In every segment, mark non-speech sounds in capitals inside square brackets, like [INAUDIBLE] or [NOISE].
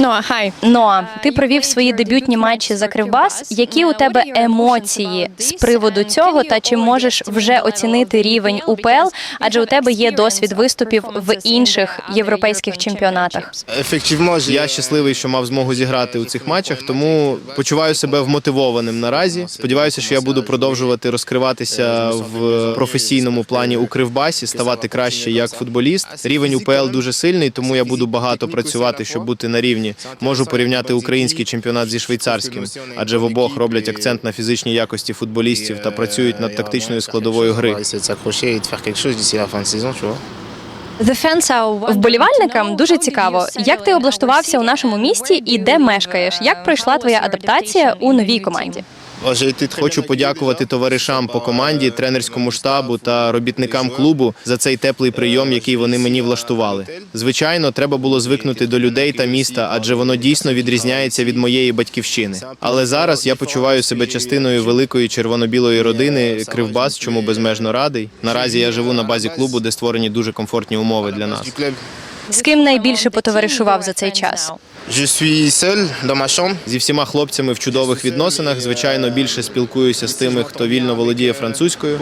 Ноа, хай. Ноа, ти провів свої дебютні матчі за Кривбас. Які у тебе емоції з приводу цього? Та чи можеш вже оцінити рівень УПЛ? Адже у тебе є досвід виступів в інших європейських чемпіонатах. Я щасливий, що мав змогу зіграти у цих матчах, тому почуваю себе вмотивованим наразі. Сподіваюся, що я буду продовжувати розкриватися в професійному плані у Кривбасі, ставати краще як футболіст. Рівень УПЛ дуже сильний, тому я буду багато працювати, щоб бути на рівні. Можу порівняти український чемпіонат зі швейцарським, адже в обох роблять акцент на фізичній якості футболістів та працюють над тактичною складовою гри. Вболівальникам дуже цікаво, як ти облаштувався у нашому місті і де мешкаєш? Як пройшла твоя адаптація у новій команді? Хочу подякувати товаришам по команді, тренерському штабу та робітникам клубу за цей теплий прийом, який вони мені влаштували. Звичайно, треба було звикнути до людей та міста, адже воно дійсно відрізняється від моєї батьківщини. Але зараз я почуваю себе частиною великої червоно-білої родини Кривбас, чому безмежно радий. Наразі я живу на базі клубу, де створені дуже комфортні умови для нас. З ким найбільше потоваришував за цей час? Зі всіма хлопцями в чудових відносинах. Звичайно, більше спілкуюся з тими, хто вільно володіє французькою.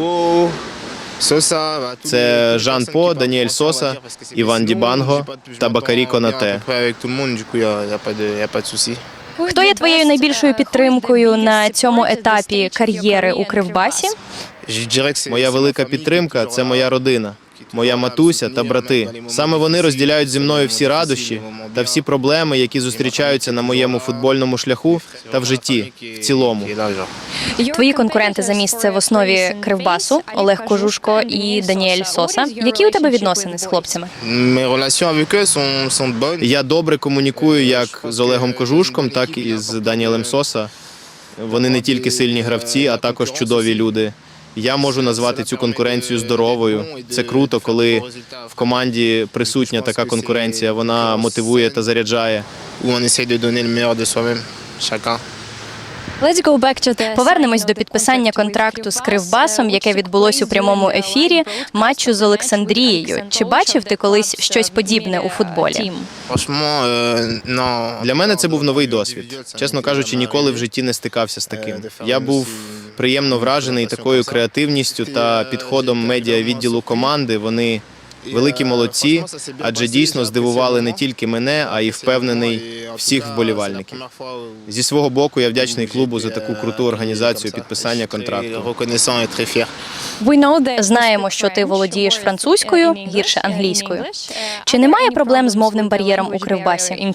Tous Це Жан По, Даніель Соса, Іван Дібанго та Бакарі Конате. Хто є твоєю найбільшою підтримкою на цьому етапі кар'єри у Кривбасі? Моя велика підтримка це моя родина, моя матуся та брати. Саме вони розділяють зі мною всі радощі та всі проблеми, які зустрічаються на моєму футбольному шляху та в житті в цілому. Твої конкуренти за місце в основі Кривбасу Олег Кожушко і Даніель Соса. Які у тебе відносини з хлопцями? Я добре комунікую як з Олегом Кожушком, так і з Даніелем Соса. Вони не тільки сильні гравці, а також чудові люди. Я можу назвати цю конкуренцію здоровою. Це круто, коли в команді присутня така конкуренція. Вона мотивує та заряджає. Où on essaye de donner le meilleur de soi-même, chacun. Повернемось до підписання контракту з Кривбасом, яке відбулось у прямому ефірі матчу з Олександрією. Чи бачив ти колись щось подібне у футболі? Euh. Для мене це був новий досвід. Чесно кажучи, ніколи в житті не стикався з таким. Я був приємно вражений такою креативністю та підходом медіа відділу команди. Вони великі молодці, адже дійсно здивували не тільки мене, а й впевнений всіх вболівальників. Зі свого боку я вдячний клубу за таку круту організацію підписання контракту. Знаємо, що ти володієш французькою, гірше англійською. Чи немає проблем з мовним бар'єром у Кривбасі?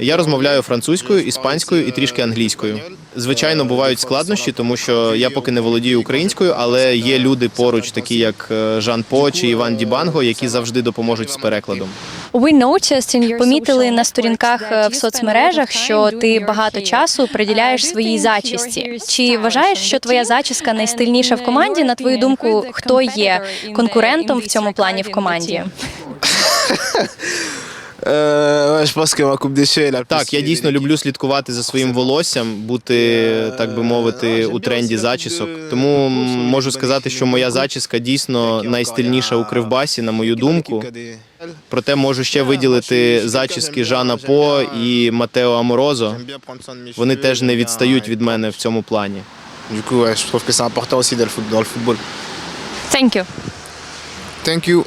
Я розмовляю французькою, іспанською і трішки англійською. Звичайно, бувають складнощі, тому що я поки не володію українською, але є люди поруч, такі як е, Жан По чи Іван Дібанго, які завжди допоможуть з перекладом. Помітили на сторінках в соцмережах, що ти багато часу приділяєш своїй зачісті. Чи вважаєш, що твоя зачіска найстильніша в команді? На твою думку, хто є конкурентом в цьому плані в команді? [LAUGHS] Так, я дійсно люблю слідкувати за своїм волоссям, бути, так би мовити, у тренді зачісок. Тому можу сказати, що моя зачіска дійсно найстильніша у кривбасі, на мою думку. Проте можу ще виділити зачіски Жана По і Матео Аморозо. Вони теж не відстають від мене в цьому плані. Football. Thank you. Thank you.